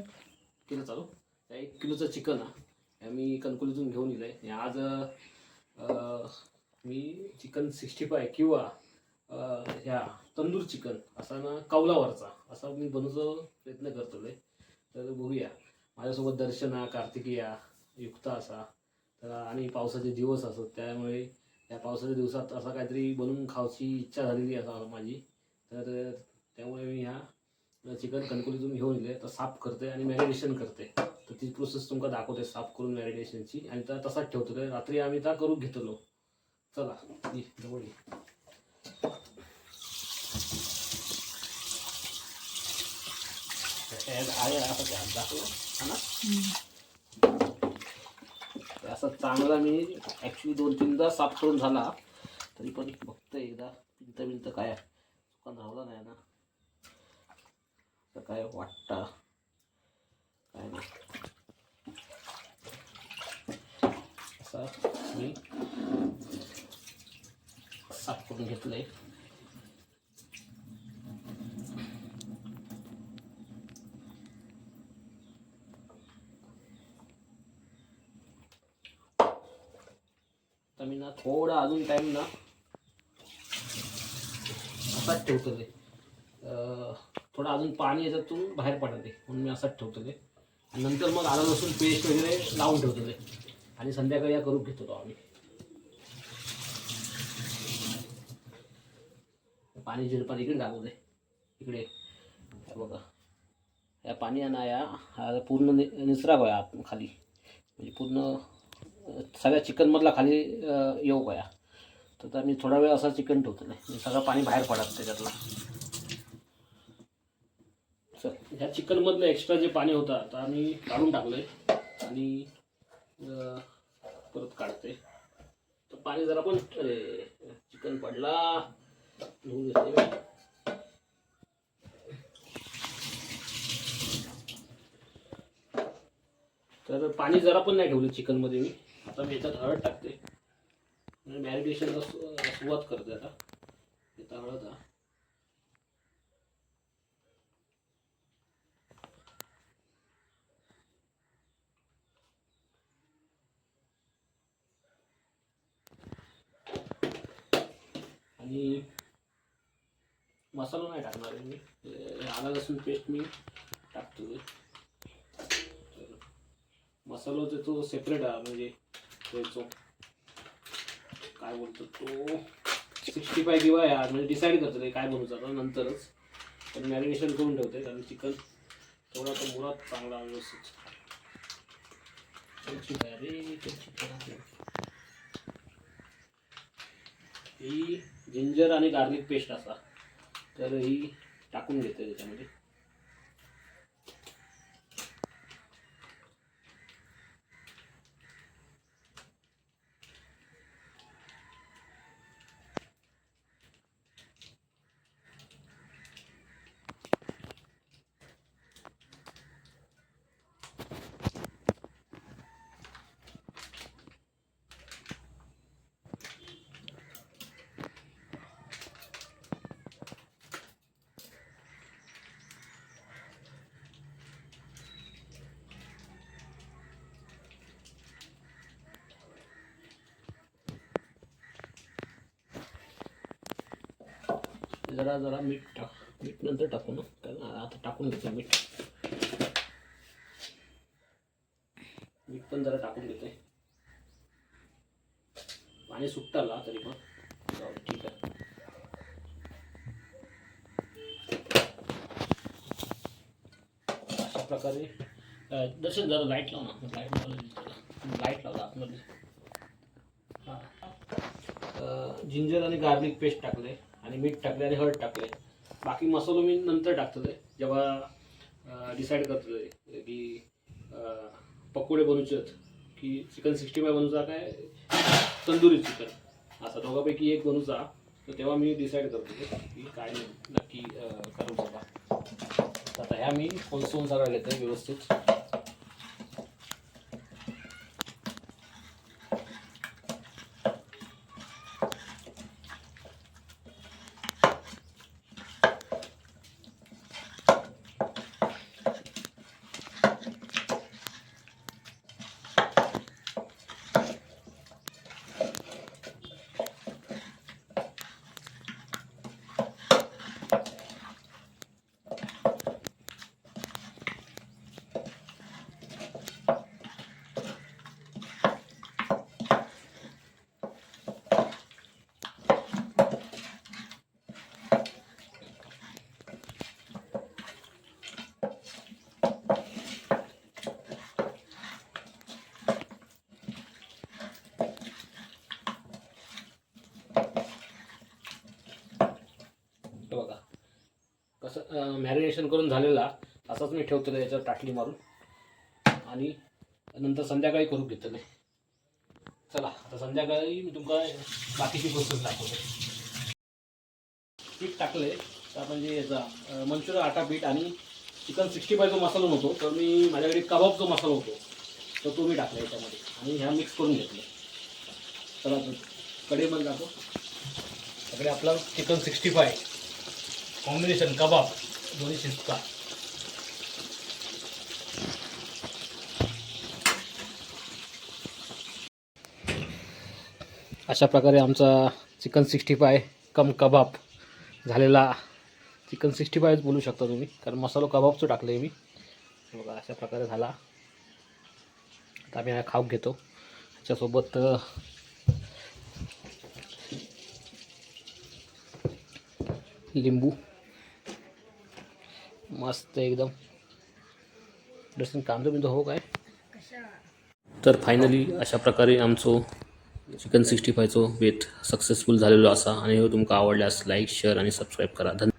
केलं चालू? त्या एक किलोचं चिकन हा. मी कणकुलीतून घेऊन येलं आहे आज मी चिकन सिक्स्टी फाय किंवा ह्या तंदूर चिकन असा ना कौलावरचा असा मी बनवचा प्रयत्न करतो आहे तर बघूया. माझ्यासोबत दर्शना कार्तिकीया युक्ता असा. तर आणि पावसाचे दिवस असत त्यामुळे या पावसाच्या दिवसात असा काहीतरी बनवून खावची इच्छा झालेली असा माझी. तर त्यामुळे मी ह्या चिकन कणकुलीतून घेऊन येते तर साफ करते आणि मॅरिनेशन करते. तर ती प्रोसेस तुमका दाखवते साफ करून मॅरिनेशनची आणि त्या तसाच ठेवतो. तर रात्री आम्ही त्या करून घेतलो. चला जवळ ये. आहे असं दाखवलं हा ना? चांगला मी ॲक्च्युली दोन तीनदा साफ करून झाला. तरी पण बघतोय एकदा. भिंत बिंत काय आहे. चुका धावला नाही ना. काय वाटतं? काय नाही. असं मी साफ करून घेतलं तर मी ना थोडा अजून टाईम ना असाच ठेवतो ते अं, थोडं अजून पाणी याच्यातून बाहेर पडत. ते म्हणून मी असंच ठेवतो ते. आणि नंतर मग आलं लसूण पेस्ट वगैरे लावून ठेवतो ते. आणि संध्याकाळी या करून घेतो तो आम्ही. पाणी जिरपान इकडे टाकू दे. इकडे. बघा. या पाणी आणा या पूर्ण नि गोया खाली. म्हणजे पूर्ण सगळ्या चिकनमधला खाली येऊ गोया तर मी थोडा वेळ असा चिकन ठेवतो नाही सगळं पाणी बाहेर पडत त्याच्यातलं. चल ह्या चिकनमधलं एक्स्ट्रा जे पाणी होतं आता आम्ही काढून टाकलं आहे आणि परत काढते. तर पाणी जरा पण चिकन पडला. धुवून घेते तर पाणी जरा पण नाही ठेवलं चिकनमध्ये मी. आता मी याच्यात हळद टाकते. मॅरिनेशनला सुरुवात करते आता. इथं हळद हा. आणि मसाला नाही टाकणार आहे मी. आला लसूण पेस्ट मी टाकतो मसाला जो तो सेपरेट आहे म्हणजे तो काय बोलतो तो? सिक्स्टी फाय किंवा यार म्हणजे डिसाईड करतो ते काय बनवू आता नंतरच. पण मॅरिनेशन करून ठेवते कारण चिकन थोडा तर मुळात चांगला व्यवस्थित. कच्ची ही जिंजर आणि गार्लिक पेस्ट असा. तर ही टाकून घेते त्याच्यामध्ये. जरा जरा मीठ टाक. मीठ नंतर टाकू ना. कारण आता टाकून घेतो मीठ. मीठ पण जरा टाकून घेते पाणी सुटताला तरी पण. जाऊ ठीक आहे. अशा प्रकारे जसे जरा लाइट लाव ना. लाइट लावलं लाइट लावला आतमध्ये. हां. जिंजर आणि गार्लिक पेस्ट टाकले आणि मीठ टाकले आणि हळद टाकले बाकी मसालो मी नंतर टाकतो ते जेव्हा डिसाईड करतो ते की पकोडे बनवचे आहेत की चिकन सिक्स्टी फाय बनवचा काय तंदुरी चिकन असा दोघांपैकी एक बनवचा तर तेव्हा मी डिसाईड करतो की काय नक्की करू शकता आता ह्या मी फुलसून सगळं घेतो व्यवस्थित. मॅरिनेशन करून झालेला असाच मी ठेवतो याच्यावर टाकली मारून. आणि नंतर संध्याकाळी करून घेतलं चला आता संध्याकाळी मी तुमका बाकीची गोष्ट दाखवतो. पीठ टाकले तर आपण जे म्हणजे याचा मंचुरियन आटा पीठ आणि चिकन सिक्स्टी फाय जो मसाला नव्हतो तर मी माझ्याकडे कबाब जो मसाला होतो तर तो मी टाकला याच्यामध्ये. आणि ह्या मिक्स करून घेतलं चला कडे मग जातो सगळे आपला चिकन सिक्स्टी फाय कॉम्बिनेशन कबाब दोन्ही शिजता अशा प्रकारे आमचा चिकन सिक्स्टी फाय कम कबाब झालेला चिकन सिक्स्टी फायच बोलू शकता तुम्ही कारण मसालो कबाबचं टाकलं आहे मी. बघा अशा प्रकारे झाला. आता आम्ही हा खाऊ घेतो. त्याच्यासोबत लिंबू. मस्त एकदम. दर्शन कांदो बिंदो हो काय? तर फायनली अशा प्रकारे आमचो चिकन सिक्स्टी फायचो बेत सक्सेसफुल झालेलो असा. आणि हो तुमका आवडल्यास लाईक शेअर आणि सबस्क्राईब करा. धन्यवाद.